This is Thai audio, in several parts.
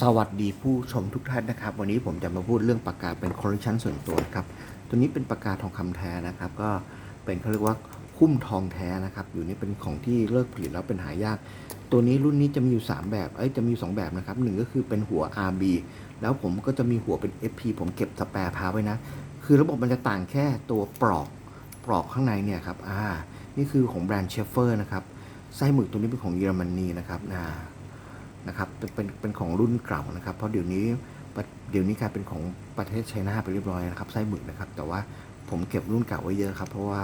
สวัสดีผู้ชมทุกท่านนะครับ วันนี้ผมจะมาพูดเรื่องปากกาเป็นคอลเลคชันส่วนตัวครับ ตัวนี้เป็นปากกาทองคำแท้นะครับ ก็เป็นเขาเรียกว่าคุ้มทองแท้นะครับ อยู่นี่เป็นของที่เลิกผลิตแล้วเป็นหายาก ตัวนี้รุ่นนี้จะมีอยู่ 3 แบบเอ้ยจะมีอยู่2แบบนะครับหนึ่งก็คือเป็นหัว RB แล้วผมก็จะมีหัวเป็น FP ผมเก็บสแปร์พาไว้นะ คือระบบมันจะต่างแค่ตัวปลอกปลอกข้างในเนี่ยครับอ่านี่คือของแบรนด์เชฟเฟอร์นะครับไส้หมึกตัวนี้เป็นของเยอรมนีนะครับอ่า นะครับเป็นเป็นเป็นของรุ่นเก่านะครับ เพราะเดี๋ยวนี้เดี๋ยวนี้กลายเป็นของประเทศไชน่าไปเรียบร้อยนะครับไส้หมึกนะครับ แต่ว่าผมเก็บรุ่นเก่าไว้เยอะครับ เพราะว่า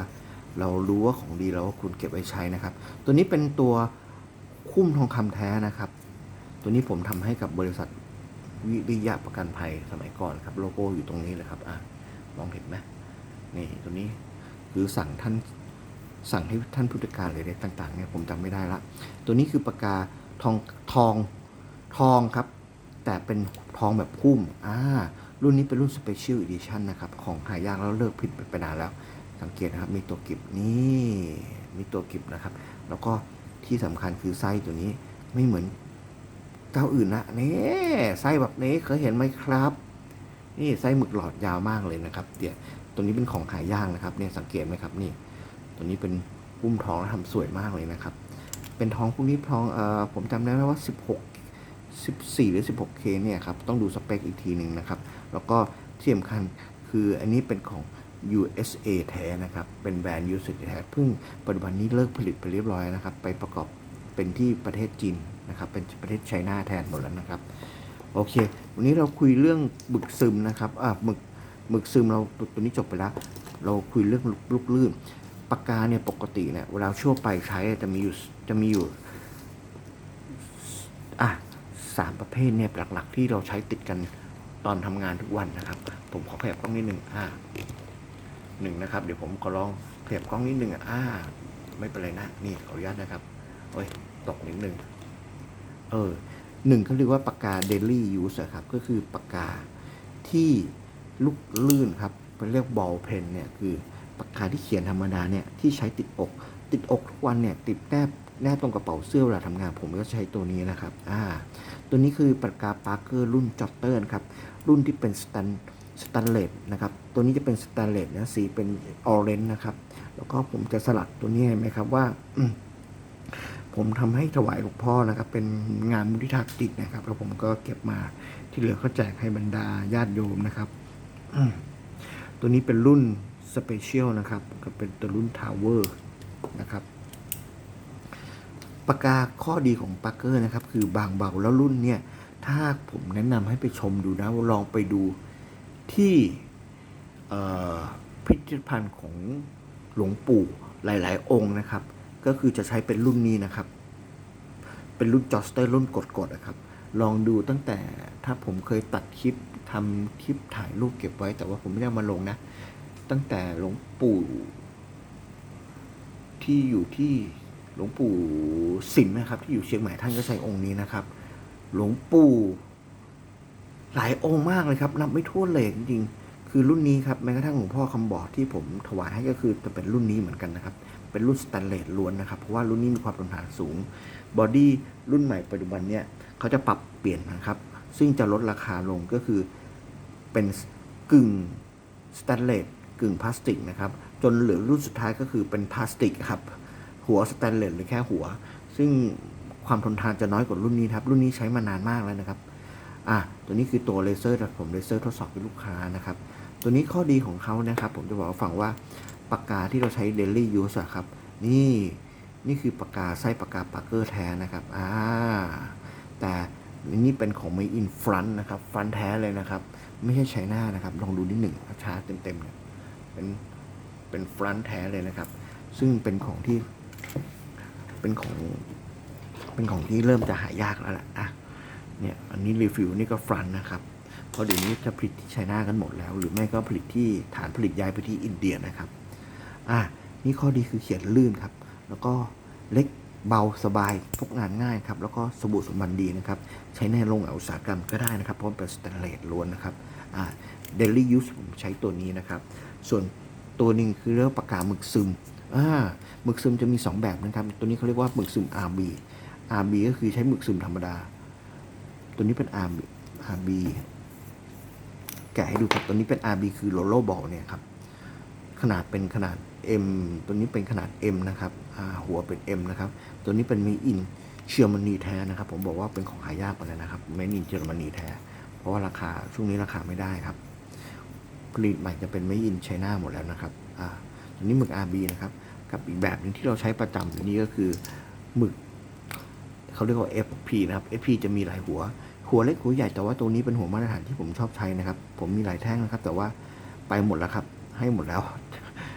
เรารู้ว่าของดีแล้วคุณเก็บไว้ใช้นะครับ ตัวนี้เป็นตัวคุ้มทองคำแท้นะครับ ตัวนี้ผมทำให้กับบริษัทวิริยะประกันภัยสมัยก่อนครับ โลโก้อยู่ตรงนี้เลยครับอะมองเห็นไหมนี่ตัวนี้คือสั่งท่านสั่งให้ท่านผู้จัดการเลยต่าง ๆเนี่ยผมจำไม่ได้ละ ตัวนี้คือปากกา ทองทองทองครับ แต่เป็นทองแบบพุ่มอ่ารุ่นนี้เป็นรุ่น Special Edition นะครับ ของหายากแล้วเลิกผลิตไปนานแล้ว สังเกตนะครับ มีตัวกิบนี่มีตัวกิบนะครับ แล้วก็ที่สำคัญคือไส้ตัวนี้ไม่เหมือนเจ้าอื่นนะนี่ไส้แบบนี้เคยเห็นไหมครับ นี่ไส้หมึกหลอดยาวมากเลยนะครับเดี๋ยวตัวนี้เป็นของหายากนะครับ เนี่ยสังเกตไหมครับนี่ ตัวนี้เป็นพุ่มทองแล้วทำสวยมากเลยนะครับ เป็นทองพวกนี้ทองเอ่อผมจำได้ไหมว่า 16 14 หรือ 16K เนี่ยครับ ต้องดูสเปคอีกทีหนึ่งนะครับ แล้วก็ที่สำคัญคืออันนี้เป็นของ USA แท้นะครับ เป็นแบรนด์ USA แท้เพิ่งปัจจุบันนี้เลิกผลิตไปเรียบร้อยนะครับ ไปประกอบเป็นที่ประเทศจีนนะครับ เป็นประเทศไชน่าแทนหมดแล้วนะครับ โอเค วันนี้เราคุยเรื่องหมึกซึมนะครับ อ่าหมึกหมึกซึมเราตัวนี้จบไปแล้ว เราคุยเรื่องลูกลื่น ปากกาเนี่ยปกติเนี่ยเวลาชั่วไปใช้จะมีอยู่จะมีอยู่อะสามประเภทเนี่ยหลักๆ ที่เราใช้ติดกันตอนทำงานทุกวันนะครับ ผมขอขยับกล้องนิดหนึ่งอ่าหนึ่งนะครับ เดี๋ยวผมขอลองขยับกล้องนิดหนึ่งอ่าไม่เป็นไรนะนี่ขออนุญาตนะครับโอ้ยตกนิดหนึ่งเออหนึ่งเขาเรียกว่าปากกา daily use ครับ ก็คือปากกาที่ลูกลื่นครับเป็นเรียก ball pen เนี่ยคือ ปากกาที่เขียนธรรมดาเนี่ยที่ใช้ติดอก ติดอกทุกวันเนี่ยติดแนบแนบตรงกระเป๋าเสื้อเวลาทำงานผมก็ใช้ตัวนี้นะครับอ่าตัวนี้คือปากกาปาร์เกอร์รุ่นจอตเตอร์ครับรุ่นที่เป็นสแตนสแตนเลสนะครับตัวนี้จะเป็นสแตนเลสนะสีเป็นออเรนจ์นะครับแล้วก็ผมจะสลักตัวนี้เห็นไหมครับว่าผมทำให้ถวายหลวงพ่อนะครับ เป็นงานมุทิตาจิตนะครับ แล้วผมก็เก็บมาที่เหลือก็แจกให้บรรดาญาติโยมนะครับตัวนี้เป็นรุ่น สเปเชียลนะครับ ก็เป็นตัวรุ่นทาวเวอร์นะครับปากกาข้อดีของปากเกอร์นะครับ คือบางเบาแล้วรุ่นเนี่ย ถ้าผมแนะนำให้ไปชมดูนะลองไปดูที่พิพิธภัณฑ์ของหลวงปู่หลาย ๆ องค์นะครับ ก็คือจะใช้เป็นรุ่นนี้นะครับ เป็นรุ่นจอสเตอร์รุ่นกดๆนะครับ ลองดูตั้งแต่ถ้าผมเคยตัดคลิปทำคลิปถ่ายรูปเก็บไว้ แต่ว่าผมไม่ได้มาลงนะ ตั้งแต่หลวงปู่ที่อยู่ที่หลวงปู่สิมนะครับ ที่อยู่เชียงใหม่ท่านก็ใช้องค์นี้นะครับ หลวงปู่หลายองค์มากเลยครับ นับไม่ถ้วนเลยจริงๆคือรุ่นนี้ครับแม้กระทั่งหลวงพ่อคำบอกที่ผมถวายให้ก็คือจะเป็นรุ่นนี้เหมือนกันนะครับ เป็นรุ่นสแตนเลสล้วนนะครับ เพราะว่ารุ่นนี้มีความทนทานสูงบอดี้รุ่นใหม่ปัจจุบันเนี่ยเขาจะปรับเปลี่ยนนะครับ ซึ่งจะลดราคาลงก็คือเป็นกึ่งสแตนเลส กึ่งพลาสติกนะครับ จนเหลือรุ่นสุดท้ายก็คือเป็นพลาสติกครับ หัวสแตนเลสหรือแค่หัว ซึ่งความทนทานจะน้อยกว่ารุ่นนี้ครับ รุ่นนี้ใช้มานานมากแล้วนะครับ อะ ตัวนี้คือตัวเลเซอร์แต่ผมเลเซอร์ทดสอบให้ลูกค้านะครับ ตัวนี้ข้อดีของเขานะครับ ผมจะบอกให้ฟังว่าปากกาที่เราใช้ daily use อะครับ นี่นี่คือปากกาไส้ปากกาปากเกอร์แท้นะครับ อ่า แต่นี่เป็นของ made in front นะครับ ฟรอนแท้เลยนะครับ ไม่ใช่ใช้หน้านะครับ ลองดูนิดหนึ่งช้าเต็มๆเนี่ย เป็นเป็นฟรอนต์แท้เลยนะครับ ซึ่งเป็นของที่เป็นของเป็นของที่เริ่มจะหายากแล้วแหละอะเนี่ยอันนี้รีฟิวนี่ก็ฟรันนะครับเพราะเดี๋ยวนี้จะผลิตที่ไชน่ากันหมดแล้ว หรือไม่ก็ผลิตที่ฐานผลิตย้ายไปที่อินเดียนะครับอะนี่ข้อดีคือเขียนลื่นครับ แล้วก็เล็กเบาสบายพกงานง่ายครับ แล้วก็สบู่สมบันดีนะครับ ใช้ในโรงงานอุตสาหกรรมก็ได้นะครับ เพราะมันเป็นสแตนเลสล้วนนะครับอ่าเดลี่ยูสผมใช้ตัวนี้นะครับ ส่วนตัวหนึ่งคือเรื่องปากกาหมึกซึมอ่าหมึกซึมจะมี 2 แบบนะครับ ตัวนี้เขาเรียกว่าหมึกซึม RB RB ก็คือใช้หมึกซึมธรรมดา ตัวนี้เป็น RB RB แกะให้ดูครับ ตัวนี้เป็น RB คือโลโลบอลเนี่ยครับ ขนาดเป็นขนาด M ตัวนี้เป็นขนาด M นะครับหัวเป็น M นะครับ ตัวนี้เป็น Made in เยอรมนีแท้นะครับ ผมบอกว่าเป็นของหายากกว่านั้นนะครับ Made in เยอรมนีแท้ เพราะว่าราคาช่วงนี้ราคาไม่ได้ครับ ผลิตใหม่จะเป็น Made in China หมดแล้วนะครับอ่าตัวนี้หมึก RB นะครับ กับอีกแบบหนึงที่เราใช้ประจำนี่ก็คือหมึกเขาเรียกว่า FP นะครับ FP จะมีหลายหัว หัวเล็กหัวใหญ่แต่ว่าตัวนี้เป็นหัวมาตรฐานที่ผมชอบใช้นะครับ ผมมีหลายแท่งนะครับ แต่ว่าไปหมดแล้วครับ ให้หมดแล้ว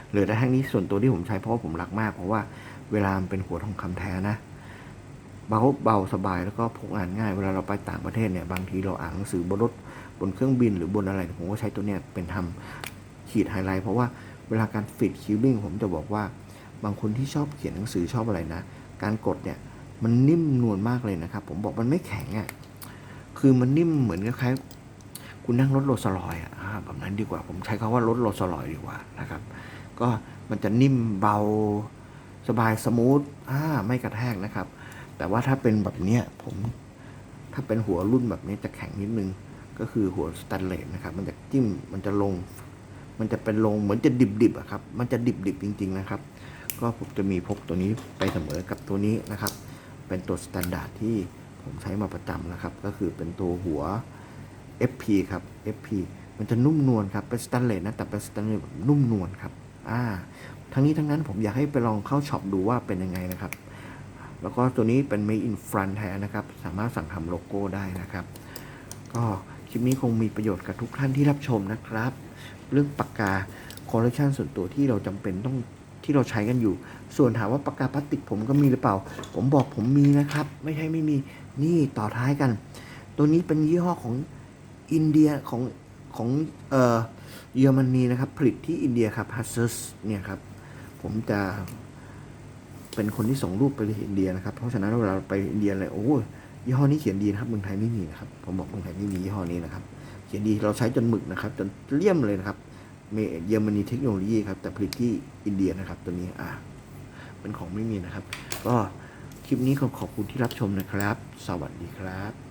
เหลือแต่แท่งนี้ส่วนตัวที่ผมใช้เพราะว่าผมรักมาก เพราะว่าเวลามันเป็นหัวทองคำแท้นะเบาเบาสบายแล้วก็พกงานง่าย เวลาเราไปต่างประเทศเนี่ยบางทีเราอ่านหนังสือบนรถ บนเครื่องบินหรือบนอะไร ผมก็ใช้ตัวเนี้ยเป็นทำขีดไฮไลท์เพราะว่าเวลาการฟิตคิวบิ้งผมจะบอกว่า บางคนที่ชอบเขียนหนังสือชอบอะไรนะ การกดเนี่ยมันนิ่มนวลมากเลยนะครับ ผมบอกมันไม่แข็งอะ่ะคือมันนิ่มเหมือนกับคล้ายๆคุณนั่งรถโรลส์รอยซ์อะอ่าแบบนั้นดีกว่า ผมใช้คาว่ารถโรลส์รอยซ์ดีกว่านะครับ ก็มันจะนิ่มเบาสบายสมูทอ่าไม่กระแทกนะครับ แต่ว่าถ้าเป็นแบบเนี้ยผมถ้าเป็นหัวรุ่นแบบนี้จะแข็งนิดนึง ก็คือหัวสแตนเลสนะครับ มันจะจิ้มมันจะลง มันจะเป็นลงเหมือนจะดิบๆอะครับ มันจะดิบๆจริง ๆนะครับ ก็ผมจะมีพกตัวนี้ไปเสมอกับตัวนี้นะครับ เป็นตัวสแตนดาร์ดที่ผมใช้มาประจำนะครับ ก็คือเป็นตัวหัว FP ครับ FP มันจะนุ่มนวลครับ เป็นสแตนเลสนะ แต่เป็นสแตนเลสแบบนุ่มนวลครับ อ่า ทั้งนี้ทั้งนั้นผมอยากให้ไปลองเข้าช็อปดูว่าเป็นยังไงนะครับ แล้วก็ตัวนี้เป็น made in France แท้นะครับ สามารถสั่งทำโลโก้ได้นะครับ ก็ คลิปนี้คงมีประโยชน์กับทุกท่านที่รับชมนะครับ เรื่องปากกาคอลเลคชันส่วนตัวที่เราจำเป็นต้องที่เราใช้กันอยู่ ส่วนถามว่าปากกาพลาสติกผมก็มีหรือเปล่า ผมบอกผมมีนะครับ ไม่ใช่ไม่มีนี่ต่อท้ายกัน ตัวนี้เป็นยี่ห้อของอินเดียของของเอ่อเยอรมนีนะครับ ผลิตที่อินเดียครับ h a s s เนี่ยครับ ผมจะเป็นคนที่ส่งรูปไปอินเดียนะครับ เพราะฉะนั้นเวลาไปอินเดียเลยโอ้ ยี่ห้อนี้เขียนดีนะครับเมืองไทยไม่มีนะครับ ผมบอกเมืองไทยไม่มียี่ห้อนี้นะครับ เขียนดีเราใช้จนหมึกนะครับ จนเลี่ยมเลยนะครับเมเยอรมนีเทคโนโลยีครับแต่ผลิตที่อินเดียนะครับตัวนี้อ่าเป็นของไม่มีนะครับ ก็คลิปนี้ขอขอบคุณที่รับชมนะครับ สวัสดีครับ